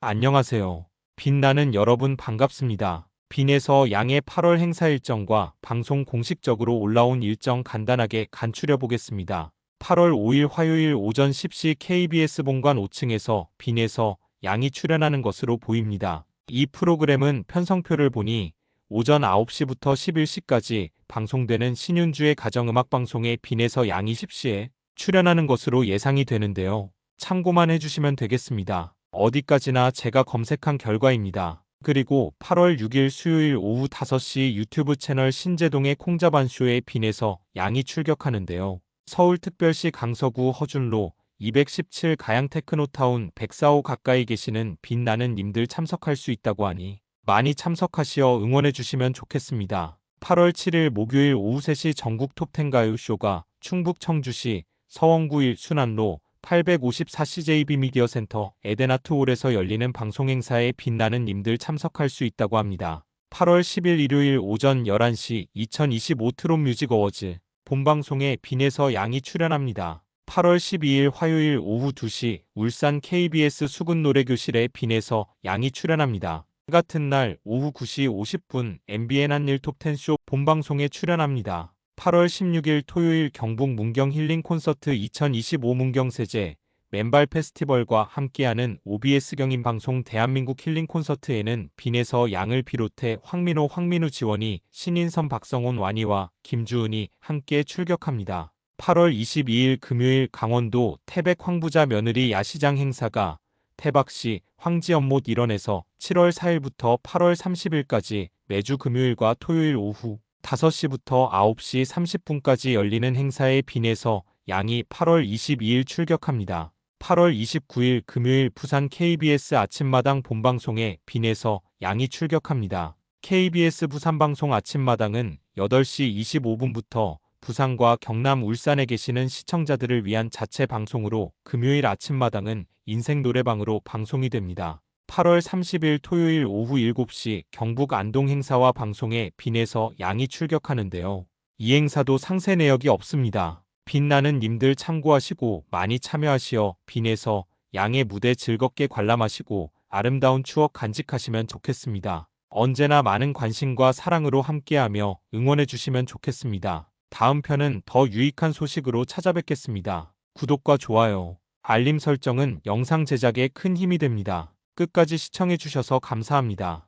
안녕하세요. 빛나는 여러분 반갑습니다. 빈에서 양의 8월 행사 일정과 방송 공식적으로 올라온 일정 간단하게 간추려 보겠습니다. 8월 5일 화요일 오전 10시 KBS 본관 5층에서 빈에서 양이 출연하는 것으로 보입니다. 이 프로그램은 편성표를 보니 오전 9시부터 11시까지 방송되는 신윤주의 가정음악 방송에 빈에서 양이 10시에 출연하는 것으로 예상이 되는데요. 참고만 해주시면 되겠습니다. 어디까지나 제가 검색한 결과입니다. 그리고 8월 6일 수요일 오후 5시 유튜브 채널 신재동의 콩자반쇼에 빈에서 양이 출격하는데요. 서울특별시 강서구 허준로 217 가양 테크노타운 104호 가까이 계시는 빛나는 님들 참석할 수 있다고 하니 많이 참석하시어 응원해 주시면 좋겠습니다. 8월 7일 목요일 오후 3시 전국 톱10 가요쇼가 충북 청주시 서원구 1 순환로 854CJB 미디어 센터 에덴아트홀에서 열리는 방송 행사에 빛나는 님들 참석할 수 있다고 합니다. 8월 10일 일요일 오전 11시 2025 트롯 뮤직 어워즈 본방송에 빈에서 양이 출연합니다. 8월 12일 화요일 오후 2시 울산 KBS 수군 노래교실에 빈에서 양이 출연합니다. 같은 날 오후 9시 50분 MBN 한일 톱10쇼 본방송에 출연합니다. 8월 16일 토요일 경북 문경 힐링 콘서트 2025 문경 세제 맨발 페스티벌과 함께하는 OBS 경인 방송 대한민국 힐링 콘서트에는 빈에서 양을 비롯해 황민호 황민우 지원이 신인선 박성훈 완이와 김주은이 함께 출격합니다. 8월 22일 금요일 강원도 태백 황부자 며느리 야시장 행사가 태박시 황지연못 일원에서 7월 4일부터 8월 30일까지 매주 금요일과 토요일 오후 5시부터 9시 30분까지 열리는 행사에 빈에서 양이 8월 22일 출격합니다. 8월 29일 금요일 부산 KBS 아침마당 본방송에 빈에서 양이 출격합니다. KBS 부산방송 아침마당은 8시 25분부터 부산과 경남 울산에 계시는 시청자들을 위한 자체 방송으로 금요일 아침마당은 인생 노래방으로 방송이 됩니다. 8월 30일 토요일 오후 7시 경북 안동 행사와 방송에 빈에서 양이 출격하는데요. 이 행사도 상세 내역이 없습니다. 빛나는 님들 참고하시고 많이 참여하시어 빈에서 양의 무대 즐겁게 관람하시고 아름다운 추억 간직하시면 좋겠습니다. 언제나 많은 관심과 사랑으로 함께하며 응원해 주시면 좋겠습니다. 다음 편은 더 유익한 소식으로 찾아뵙겠습니다. 구독과 좋아요, 알림 설정은 영상 제작에 큰 힘이 됩니다. 끝까지 시청해 주셔서 감사합니다.